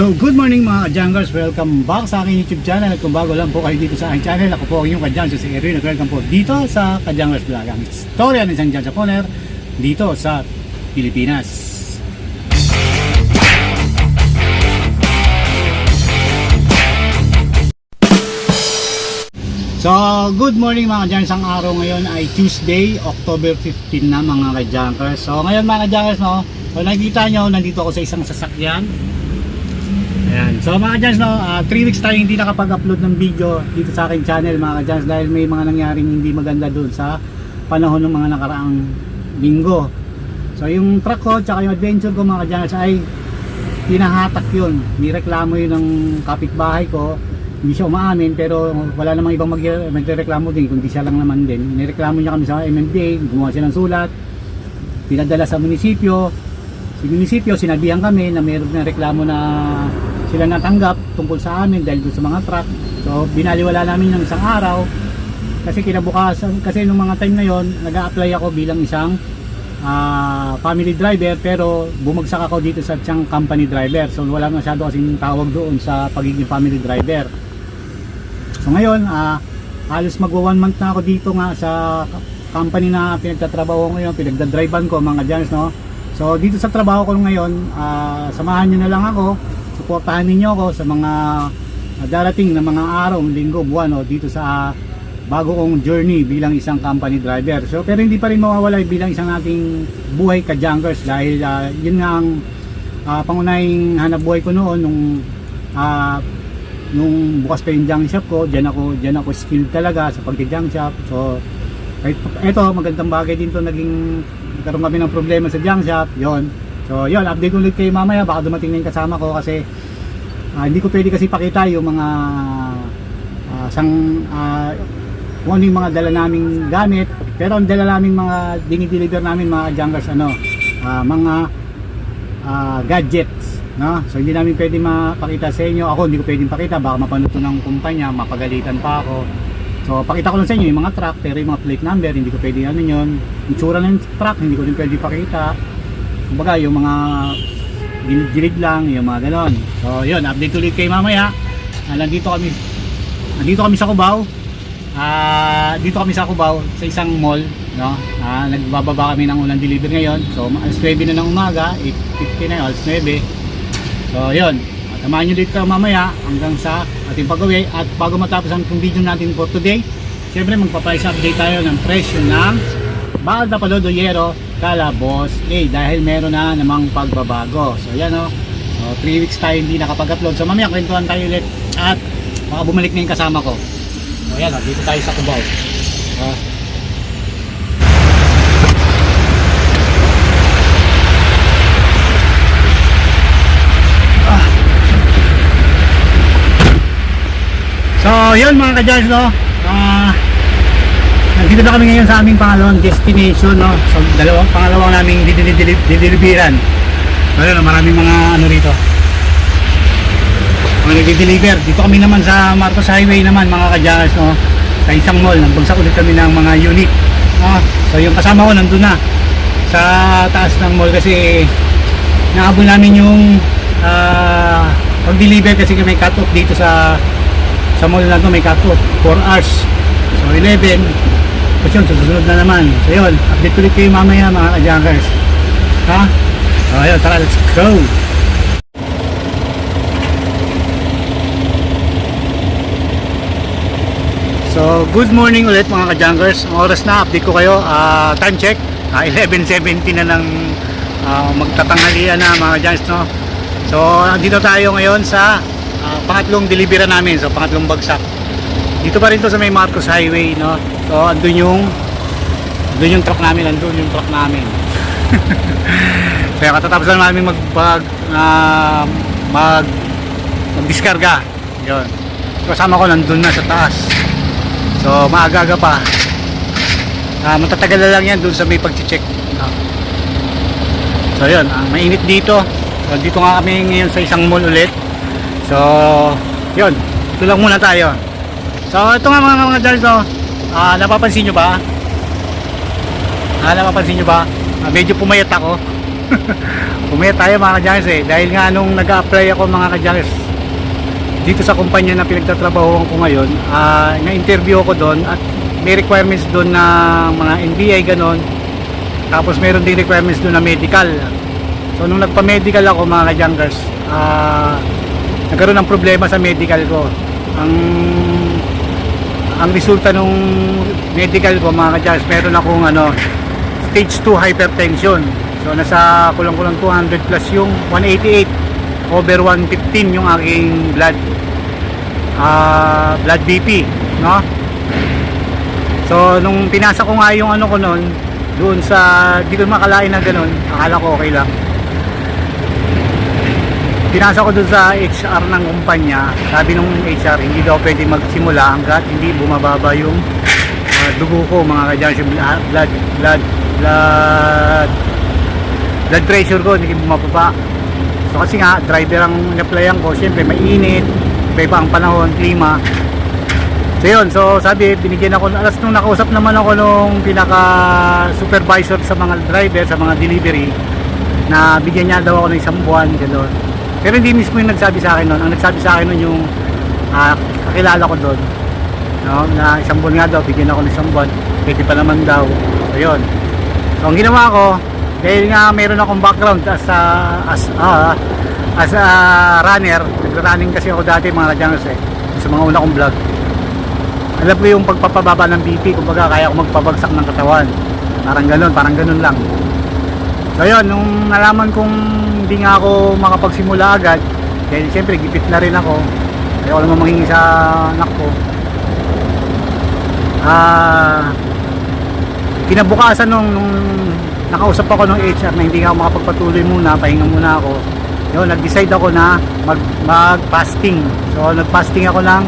So, good morning mga ka-junglers. Welcome back sa aking YouTube channel. At kung bago lang po kayo dito sa aking channel, ako po ang inyong ka-junglers si Erwin. At welcome po dito sa ka-junglers vlog. Ang istorya ng isang Japoner dito sa Pilipinas. So, good morning mga ka-junglers. Ang araw ngayon ay Tuesday, October 15 na mga ka-junglers. So, ngayon mga ka-junglers, no, so, nakikita nyo, nandito ako sa isang sasakyan. Ayan. So mga Jans, no, 3 weeks tayo hindi nakapag-upload ng video dito sa aking channel mga Jans dahil may mga nangyaring hindi maganda doon sa panahon ng mga nakaraang linggo. So yung truck ko tsaka yung adventure ko mga Jans ay hinahatak yun. Nireklamo yun ng kapitbahay ko. Hindi siya umaamin pero wala namang ibang mag magreklamo din kundi siya lang naman din. Nireklamo niya kami sa MMDA, gumawa siya ng sulat, pinadala sa munisipyo. Sa munisipyo, sinabihan kami na mayroon na reklamo na sila natanggap tungkol sa amin dahil doon sa mga truck. So, binaliwala namin ng isang araw kasi kinabukasan, kasi nung mga time na yon nag apply ako bilang isang ah, family driver pero bumagsak ako dito sa siyang company driver. So, wala masyado kasing tawag doon sa pagiging family driver. So, ngayon, ah, halos magwa one month na ako dito nga sa company na pinagtatrabaho ko ngayon, pinagdadrivean ko mga Jans, no? So, dito sa trabaho ko ngayon, ah, samahan nyo na lang ako suportahan ninyo ako sa mga uh, darating na mga araw, linggo, buwan o dito sa uh, bago kong journey bilang isang company driver. So pero hindi pa rin mawawala bilang isang ating buhay ka-junkers dahil uh, yun nga ang uh, pangunahing hanap buhay ko noon nung uh, nung bukas pa yung junk shop ko, diyan ako diyan ako skilled talaga sa pagki-junk shop. So kahit ito magandang bagay din to naging nagkaroon kami ng problema sa junk shop. Yon. So yun, update ulit kayo mamaya. Baka dumating na yung kasama ko kasi ah, hindi ko pwede kasi pakita yung mga ah, sang ah, kung ano yung mga dala naming gamit. Pero ang dala naming mga dinideliver namin mga junkers ano ah, mga ah, gadgets no? so hindi namin pwede mapakita sa inyo. Ako hindi ko pwedeng pakita. Baka mapanood ng kumpanya mapagalitan pa ako. So pakita ko lang sa inyo yung mga truck pero yung mga plate number hindi ko pwede ano yun yung tsura ng truck hindi ko din pwede pakita kumbaga yung mga gilid lang, yung mga ganon. So yun, update ulit kay mamaya. Ah, nandito kami nandito kami sa Cubao. Ah, dito kami sa Cubao sa isang mall, no? Ah, nagbababa kami ng unang deliver ngayon. So alas 9 na ng umaga, 8:50 na, alas 9. So yun, samahan nyo dito mamaya hanggang sa ating pag-uwi at bago matapos ang video natin for today, syempre magpa-price update tayo ng presyo ng Balda Palodo Yero Calabos A dahil meron na namang pagbabago. So yan o. So 3 weeks tayo hindi nakapag-upload. So mamaya kwentuhan tayo ulit at baka bumalik na yung kasama ko. So yan o, dito tayo sa Cubao. So, Ah. So yun mga ka-judge no. Ah Nandito na kami ngayon sa aming pangalawang destination, no? So, dalawang, pangalawang naming dideliveran. Ayun, no, maraming mga ano rito. Mga nagdi-deliver. Dito kami naman sa Marcos Highway naman, mga kadyas, no? Sa isang mall, nagbagsak ulit kami ng mga unit. No? So, yung kasama ko nandun na sa taas ng mall kasi naabol namin yung uh, pag-deliver kasi may cut-off dito sa sa mall na to may cut-off 4 hours. So, 11 tapos yun, susunod na naman. So yun, update ulit kayo mamaya mga ka-junkers. Ha? So ayun, tara, let's go! So, good morning ulit mga ka-junkers. Ang oras na, update ko kayo. Ah, time check, ah, 11.70 na ng ah, magtatanghalian na mga ka-junkers. No? So, dito tayo ngayon sa ah, pangatlong delivery namin. So, pangatlong bagsak. Dito pa rin to sa may Marcos Highway, no? So, andun yung andun yung truck namin, andun yung truck namin. Kaya katatapos lang namin mag mag, uh, mag magdiskarga. Yun. Kasama ko nandun na sa taas. So, maaga-aga pa. Uh, matatagal na lang yan dun sa may pag-check. No? So, yun. Uh, mainit dito. So, dito nga kami ngayon sa isang mall ulit. So, yun. Ito lang muna tayo. So ito nga mga mga dyan so, ah, napapansin nyo ba? Ah, napapansin nyo ba? Ah, medyo pumayat ako. Umaya tayo mga kadyangers eh. Dahil nga nung nag-apply ako mga kadyangers dito sa kumpanya na pinagtatrabahoan ko ngayon, ah, na-interview ako doon at may requirements doon na mga NBI ganon. Tapos meron din requirements doon na medical. So nung nagpa-medical ako mga kadyangers, ah, nagkaroon ng problema sa medical ko. Ang ang resulta nung medical ko mga kadyangers, meron akong ano, stage 2 hypertension. So nasa kulang-kulang 200 plus yung 188 over 115 yung aking blood ah blood BP, no? So nung pinasa ko nga yung ano ko noon doon sa di ko makalain na ganun, akala ko okay lang. Pinasa ko doon sa HR ng kumpanya. Sabi nung HR, hindi daw pwede magsimula hanggat hindi bumababa yung ah, dugo ko mga kadyan, blood, blood, blood, blood pressure ko, hindi bumababa. So kasi nga, driver ang in-applyan ko, siyempre mainit, iba ang panahon, klima. So yun, so sabi, binigyan ako, alas nung nakausap naman ako nung pinaka supervisor sa mga driver, sa mga delivery, na bigyan niya daw ako ng isang buwan, gano'n. Pero hindi mismo yung nagsabi sa akin noon. Ang nagsabi sa akin noon yung ah, kakilala ko doon. No, na isang buwan nga daw, bigyan ako ng isang buwan. Pwede pa naman daw. So yun. So ang ginawa ko, dahil nga meron akong background as a, as a, as a runner, nag-running kasi ako dati mga kadyangers eh, sa mga una kong vlog. Alam ko yung pagpapababa ng BP, kumbaga kaya ko magpabagsak ng katawan. Parang ganun, parang ganun lang. So yun, nung nalaman kong hindi nga ako makapagsimula agad, dahil siyempre gipit na rin ako, ayaw ko naman manghingi sa anak ko. Ah, kinabukasan nung, nung nakausap ako ng HR na hindi nga ako makapagpatuloy muna, pahinga muna ako. Yun, nag-decide ako na mag, mag-fasting. So, nag-fasting ako ng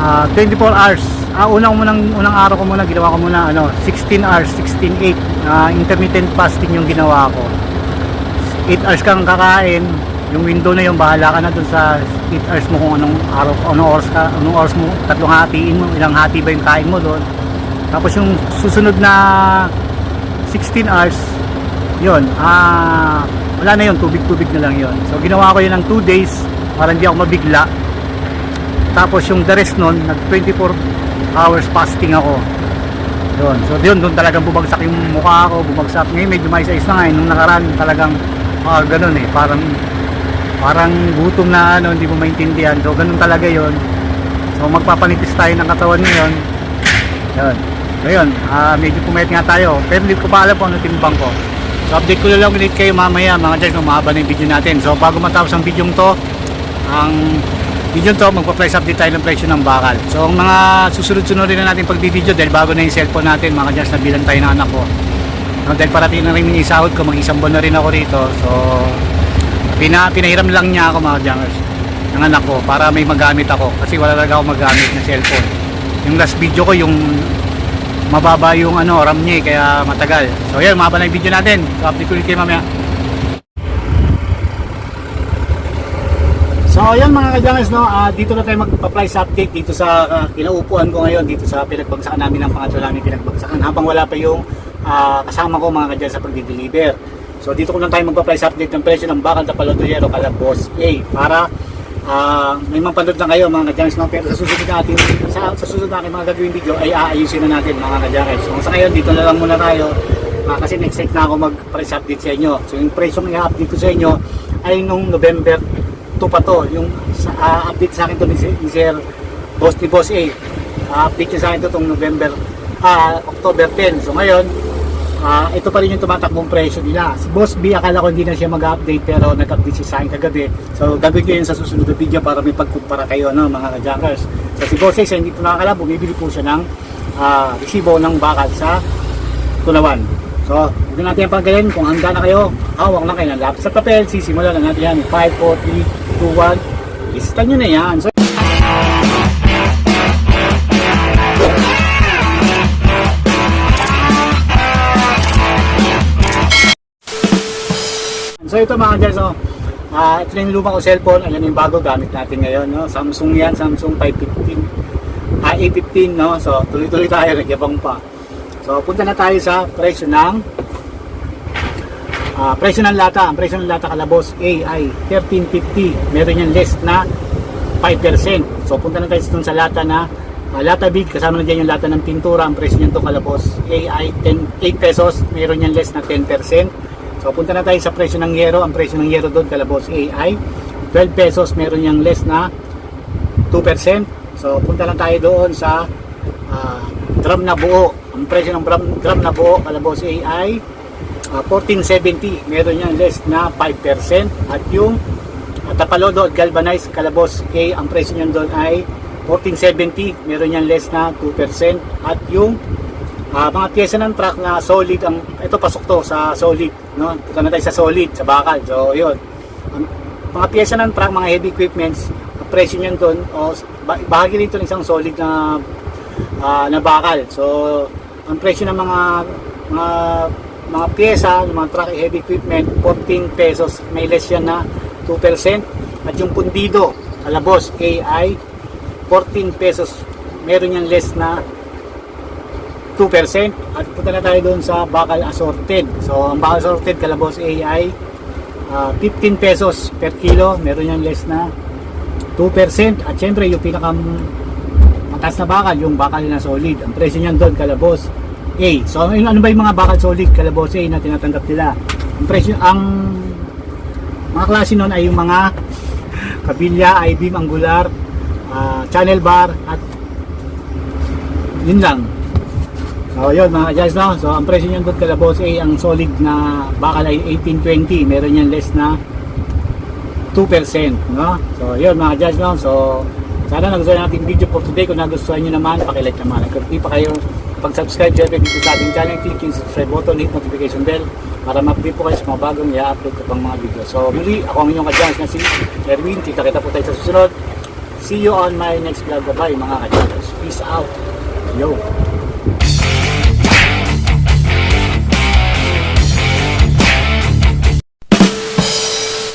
ah, 24 hours. Ah, unang unang unang araw ko muna ginawa ko muna ano, 16 hours, 16 8. Ah, intermittent fasting yung ginawa ko. 8 hours kang kakain, yung window na yung bahala ka na dun sa 8 hours mo kung anong araw, anong oras ka, anong oras mo, tatlong hatiin mo, ilang hati ba yung kain mo doon. Tapos yung susunod na 16 hours, yun, ah, wala na yun, tubig-tubig na lang yun. So ginawa ko yun ng 2 days para hindi ako mabigla. Tapos yung the rest nun, nag 24 hours fasting ako. Yun. So yun, doon talagang bumagsak yung mukha ko, bumagsak. Ngayon medyo mais ayos na nga. eh. Nung nakaraan talagang ah, ganun eh. Parang parang gutom na ano, hindi mo maintindihan. So ganun talaga yun. So magpapanipis tayo ng katawan ngayon. Yun. So yun, ah, medyo pumayat nga tayo. Pero hindi ko pa alam kung ano timbang ko. So update ko lang ulit kayo mamaya mga dyan kung mahaba na yung video natin. So bago matapos ang video to, ang video to magpa-price update tayo ng presyo ng bakal. So ang mga susunod-sunod na natin pagbibideo dahil bago na yung cellphone natin mga dyan nabilan tayo ng anak ko. So, dahil parating na rin yung isahod ko, mag-isang buwan na rin ako rito. So pina, pinahiram lang niya ako mga jangers ng anak ko para may magamit ako kasi wala talaga ako magamit na cellphone. Yung last video ko yung mababa yung ano RAM niya eh, kaya matagal. So yan, mahaba na yung video natin. So update ko ulit kayo mamaya. So ayan mga kadyangas no, ah, dito na tayo magpa-price update dito sa ah, kinaupuan ko ngayon dito sa pinagbagsakan namin ng pangatlo namin pinagbagsakan habang wala pa yung ah, kasama ko mga kadyan sa pagdi-deliver. So dito ko lang tayo magpa-price update ng presyo ng bakal na palodoyero kala Boss A para ah, may mapanood lang kayo mga kadyangas no, pero sa susunod natin sa, sa susunod natin mga gagawin video ay aayusin na natin mga kadyangas. So sa ngayon dito na lang muna tayo Ah, kasi next week na ako mag-price update sa inyo. So yung presyo ng i-update ko sa inyo ay nung November 2 pa to. Yung ah, update sa akin to ni, ni Sir Boss ni Boss A. Ah, update niya sa akin to tong November ah, October 10. So ngayon, ah, ito pa rin yung tumatakbong presyo nila. Si Boss B, akala ko hindi na siya mag-update pero nag-update siya sa akin kagabi. So gagawin ko yun sa susunod na video para may pagkumpara kayo no, mga kajankers. So si Boss A, sa hindi ko nakakala, bumibili po siya ng ah, resibo ng bakal sa Tulawan. So, hindi natin yung paggalin. Kung handa na kayo, hawak na kayo ng lapis sa papel. Sisimulan na natin yan. 5, 4, 3, 2, 1. Lista nyo na yan. So, So ito mga guys, so, ah ito na yung lumang ko cellphone, ayan yung bago gamit natin ngayon, no? Samsung yan, Samsung 515, ah, A15, no? So tuloy-tuloy tayo, nagyabang pa. So punta na tayo sa presyo ng Ah, presyo ng lata, ang presyo ng lata kalabos A ay 13.50. Meron yan less na 5%. So punta na tayo dun sa lata na ah, lata big, kasama na dyan yung lata ng pintura. Ang presyo niyan to kalabos A ay 10, 8 pesos. Meron yan less na 10%. So na tayo sa presyo ng yero. Ang presyo ng yero doon kalabos A ay 12 pesos. Meron yang less na 2%. So punta lang tayo doon sa ah, drum na buo. Ang presyo ng drum, drum na buo kalabos A ay ah, 1470. Meron yan less na 5%. At yung uh, tapalodo at galvanized kalabos A, ang presyo niyan doon ay 1470. Meron yan less na 2%. At yung ah, mga pyesa ng truck na solid, ang ito pasok to sa solid. No? Punta na tayo sa solid, sa bakal. So yun. Ang mga pyesa ng truck, mga heavy equipments, presyo niyan doon, o ba- bahagi nito ng isang solid na ah, na bakal. So, ang presyo ng mga mga mga pyesa, ng mga truck heavy equipment, 14 pesos. May less yan na 2%. At yung pundido, kalabos, A ay 14 pesos. Meron yan less na 2%. At punta na tayo doon sa bakal assorted. So, ang bakal assorted, kalabos A ay ah, 15 pesos per kilo. Meron yan less na 2%. At syempre, yung pinaka mataas na bakal, yung bakal na solid. Ang presyo niyan doon, kalabos A. So, ano, ano ba yung mga bakal solid, kalabos A na tinatanggap nila? Ang presyo, ang mga klase nun ay yung mga kabilya, I-beam, angular, ah, channel bar, at yun lang. So, yun mga guys no? So, ang presyo niyan doon, kalabos A, ang solid na bakal ay 1820. Meron yan less na 2%, no? So, yun mga judge, no? So, sana nagustuhan natin video for today. Kung nagustuhan nyo naman, pakilike naman. Kung pa kayo pag-subscribe, syempre dito sa ating channel, click yung subscribe button, hit notification bell para ma-update po kayo sa mga bagong i-upload ko pang mga video. So, muli, ako ang inyong ka na si Erwin. Kita-kita po tayo sa susunod. See you on my next vlog. Bye-bye mga ka Peace out. Yo!